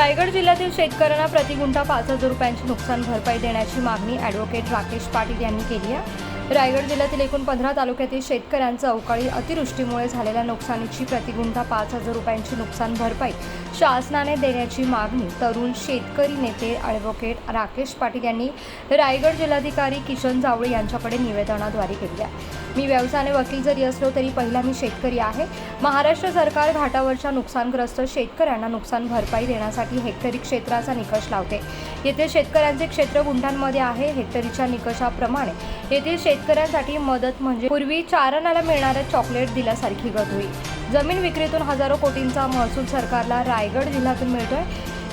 रायगड जिल्ह्यातील शेतकऱ्यांना प्रतिगुंठा पाच हजार रुपयांची नुकसान भरपाई देण्याची मागणी ॲडव्होकेट राकेश पाटील यांनी केली आहे. रायगड जिल्ह्यातील एकूण पंधरा तालुक्यातील शेतकऱ्यांचं अवकाळी अतिवृष्टीमुळे झालेल्या नुकसानीची प्रतिगुंठा पाच हजार रुपयांची नुकसान भरपाई शासनाने देण्याची मागणी तरुण शेतकरी नेते ॲडव्होकेट राकेश पाटील यांनी रायगड जिल्हाधिकारी किशन जावळे यांच्याकडे निवेदनाद्वारे केली आहे. मी व्यवसायाने वकील जरी असलो तरी पहिला मी शेतकरी आहे. महाराष्ट्र सरकार घाटावरच्या नुकसानग्रस्त शेतकऱ्यांना नुकसान भरपाई देण्यासाठी हेक्टरी क्षेत्राचा निकष लावते. येथील शेतकऱ्यांचे क्षेत्र गुंठांमध्ये आहे. हेक्टरीच्या निकषाप्रमाणे येथील शेतकऱ्यांसाठी मदत म्हणजे पूर्वी चारणाला मिळणाऱ्या चॉकलेट दिल्यासारखी गत होईल जमीन विक्रीतून हजारो कोटींचा महसूल सरकारला रायगड जिल्ह्यातून मिळतोय.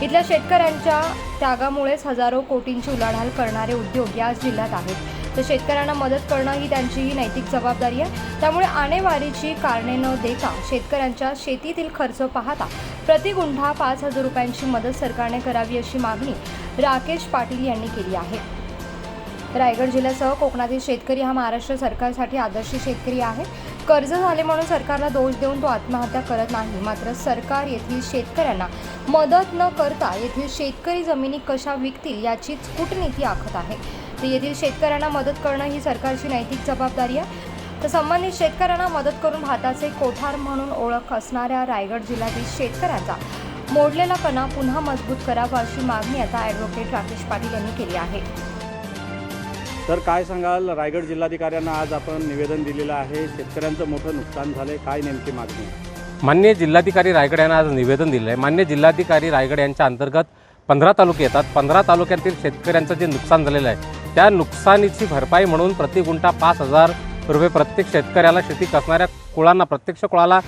इथल्या शेतकऱ्यांच्या त्यागामुळेच हजारो कोटींची उलाढाल करणारे उद्योग या जिल्ह्यात आहेत. तर शेतकऱ्यांना मदत करणं ही त्यांचीही नैतिक जबाबदारी आहे. त्यामुळे आणेवारीची कारणे न देता शेतकऱ्यांच्या शेतीतील खर्च पाहता प्रति गुंठा पाच हजार रुपयांची मदत सरकारने करावी अशी मागणी राकेश पाटील यांनी केली आहे. रायगड जिल्ह्यासह कोकणातील शेतकरी हा महाराष्ट्र सरकारसाठी आदर्श शेतकरी आहे. कर्ज झाले म्हणून सरकारला दोष देऊन तो आत्महत्या करत नाही. मात्र सरकार येथील शेतकऱ्यांना मदत न करता येथील शेतकरी जमिनी कशा विकतील याचीच कूटनीती आखत आहे. तर येथील शेतकऱ्यांना मदत करणं ही सरकारची नैतिक जबाबदारी आहे. तर संबंधित शेतकऱ्यांना मदत करून भाताचे कोठार म्हणून ओळख असणाऱ्या रायगड जिल्ह्यातील शेतकऱ्यांचा मोडलेला कणा पुन्हा मजबूत करावा अशी मागणी आता ॲडव्होकेट राकेश पाटील यांनी केली आहे. तर काय सांगाल? रायगड जिल्हाधिकाऱ्यांना आज आपण निवेदन दिलेलं आहे. शेतकऱ्यांचं मोठं नुकसान झालंय. काय नेमकी मागणी? मान्य जिल्हाधिकारी रायगड यांना आज निवेदन दिलं आहे मान्य जिल्हाधिकारी रायगड यांच्या अंतर्गत पंधरा तालुके येतात. पंधरा तालुक्यातील शेतकऱ्यांचं जे नुकसान झालेलं आहे त्या नुकसानीची भरपाई म्हणून प्रति गुंठा पाच हजार रुपये प्रत्येक शेतकऱ्याला शेती कसणाऱ्या कुळांना प्रत्यक्ष कुळाला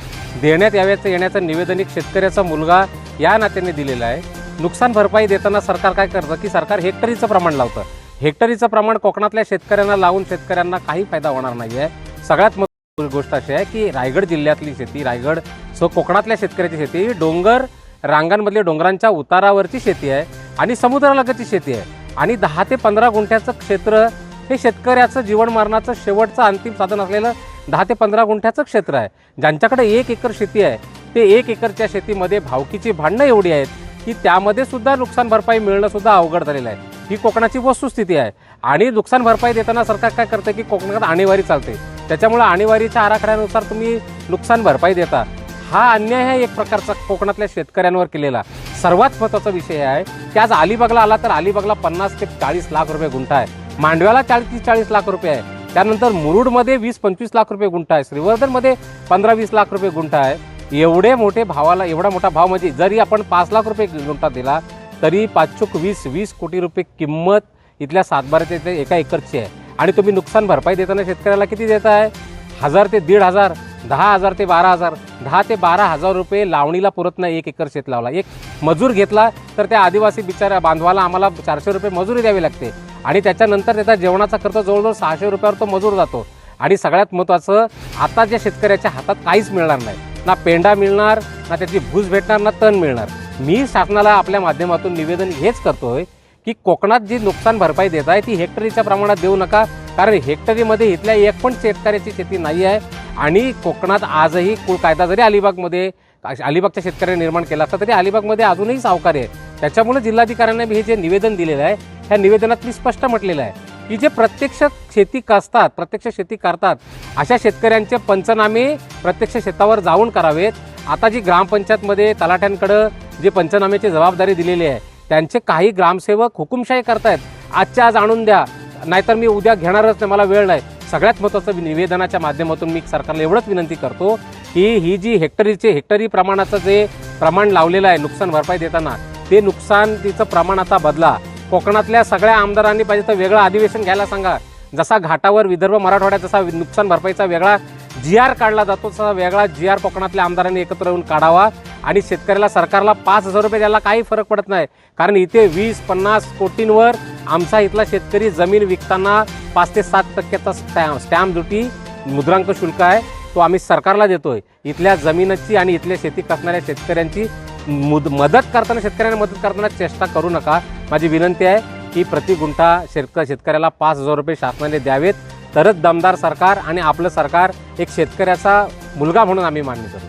देण्यात याव्याचं येण्याचं निवेदन एक शेतकऱ्याचा मुलगा या नात्याने दिलेलं आहे. नुकसान भरपाई देताना सरकार काय करतं? की सरकार हेक्टरीचं प्रमाण लावतं. हेक्टरीचं प्रमाण कोकणातल्या शेतकऱ्यांना लावून शेतकऱ्यांना काही फायदा होणार नाही आहे सगळ्यात महत्त्वाची गोष्ट अशी आहे की रायगड जिल्ह्यातली शेती रायगड सो कोकणातल्या शेतकऱ्याची शेती ही डोंगर रांगांमधल्या डोंगरांच्या उतारावरची शेती आहे आणि समुद्रालगतची शेती आहे. आणि दहा ते पंधरा गुंठ्याचं क्षेत्र हे शेतकऱ्याचं जीवन मरणाचं शेवटचं अंतिम साधन असलेलं दहा ते पंधरा गुंठ्याचं क्षेत्र आहे. ज्यांच्याकडे एक एकर शेती आहे ते एक एकरच्या शेतीमध्ये भावकीची भांडणं एवढी आहेत की त्यामध्ये सुद्धा नुकसान भरपाई मिळणं सुद्धा अवघड झालेलं आहे. ही कोकणाची वस्तुस्थिती आहे. आणि नुकसान भरपाई देताना सरकार काय करतं की कोकणात आणीवारी चालते. त्याच्यामुळे आणीवारीच्या आराखड्यानुसार तुम्ही नुकसान भरपाई देता. हा अन्याय आहे एक प्रकारचा कोकणातल्या शेतकऱ्यांवर केलेला सर्वात महत्त्वाचा विषय आहे. की आज अलिबागला आला तर अलिबागला पन्नास ते चाळीस लाख रुपये गुंठा आहे. मांडव्याला चाळीस चाळीस लाख रुपये आहे. त्यानंतर मुरुडमध्ये वीस पंचवीस लाख रुपये गुंठा आहे. श्रीवर्धनमध्ये पंधरा वीस लाख रुपये गुंठा आहे. एवढे मोठे भावाला एवढा मोठा भाव म्हणजे जरी आपण पाच लाख रुपये गुंठा दिला तरी पाचशोक वीस वीस कोटी रुपये किंमत इथल्या सातबाराच्या एका एकरची आहे. आणि तुम्ही नुकसान भरपाई देताना शेतकऱ्याला किती देताय हजार ते दीड हजार दहा हजार ते बारा हजार दहा ते बारा हजार रुपये लावणीला पुरत नाही एक एकर शेत लावला. एक मजूर घेतला तर त्या आदिवासी बिचाऱ्या बांधवाला आम्हाला चारशे रुपये मजुरी द्यावी लागते. आणि त्याच्यानंतर त्याचा जेवणाचा खर्च जवळजवळ सहाशे रुपयावर तो मजूर जातो. आणि सगळ्यात महत्त्वाचं आता ज्या शेतकऱ्याच्या हातात काहीच मिळणार नाही. ना पेंडा मिळणार ना त्याची भूज भेटणार ना तण मिळणार. मी शासनाला आपल्या माध्यमातून निवेदन हेच करतोय की कोकणात जी नुकसान भरपाई देत आहे ती हेक्टरीच्या प्रमाणात देऊ नका. कारण हेक्टरीमध्ये इथल्या एक पण शेतकऱ्याची शेती नाही आहे. आणि कोकणात आजही कुळ कायदा जरी अलिबागमध्ये अलिबागच्या शेतकऱ्यांनी निर्माण केला असता तरी अलिबागमध्ये अजूनही सावकार आहे. त्याच्यामुळे जिल्हाधिकाऱ्यांनी हे जे निवेदन दिलेलं आहे ह्या निवेदनात मी स्पष्ट म्हटलेलं आहे. की जे प्रत्यक्ष शेती कसतात प्रत्यक्ष शेती करतात अशा शेतकऱ्यांचे पंचनामे प्रत्यक्ष शेतावर जाऊन करावेत. आता जी ग्रामपंचायतमध्ये तलाठ्यांकडं जे पंचनाम्याची जबाबदारी दिलेली आहे त्यांचे काही ग्रामसेवक हुकुमशाही करतायत. आजच्या आज आणून द्या नाहीतर मी उद्या घेणारच नाही मला वेळ नाही. सगळ्यात महत्त्वाचं निवेदनाच्या माध्यमातून मी सरकारला एवढंच विनंती करतो की ही जी हेक्टरीचे हेक्टरी प्रमाणाचं जे प्रमाण लावलेलं आहे नुकसान भरपाई देताना ते नुकसान तिचं प्रमाण आता बदला. कोकणातल्या सगळ्या आमदारांनी पाहिजे तर वेगळं अधिवेशन घ्यायला सांगा. जसा घाटावर विदर्भ मराठवाड्यात जसा नुकसान भरपाईचा वेगळा जी आर काढला जातो तसा वेगळा जी आर कोकणातल्या आमदारांनी एकत्र येऊन काढावा आणि शेतकऱ्याला सरकारला पाच हजार रुपये द्यायला काही फरक पडत नाही. कारण इथे वीस पन्नास कोटींवर आमचा इथला शेतकरी जमीन विकताना पाच ते सात टक्क्याचा स्टॅम्प स्टॅम्प ड्युटी मुद्रांक शुल्क आहे तो आम्ही सरकारला देतोय. इथल्या जमिनीची आणि इथल्या शेती करणाऱ्या शेतकऱ्यांची मुद मदत करताना शेतकऱ्यांना मदत करताना चेष्टा करू नका. माझी विनंती आहे की प्रति गुंठा शेतक शेतकऱ्याला पाच हजार रुपये शासनाने द्यावेत. तरच दमदार सरकार आणि आपलं सरकार एक शेतकऱ्याचा मुलगा म्हणून आम्ही मान्य करू.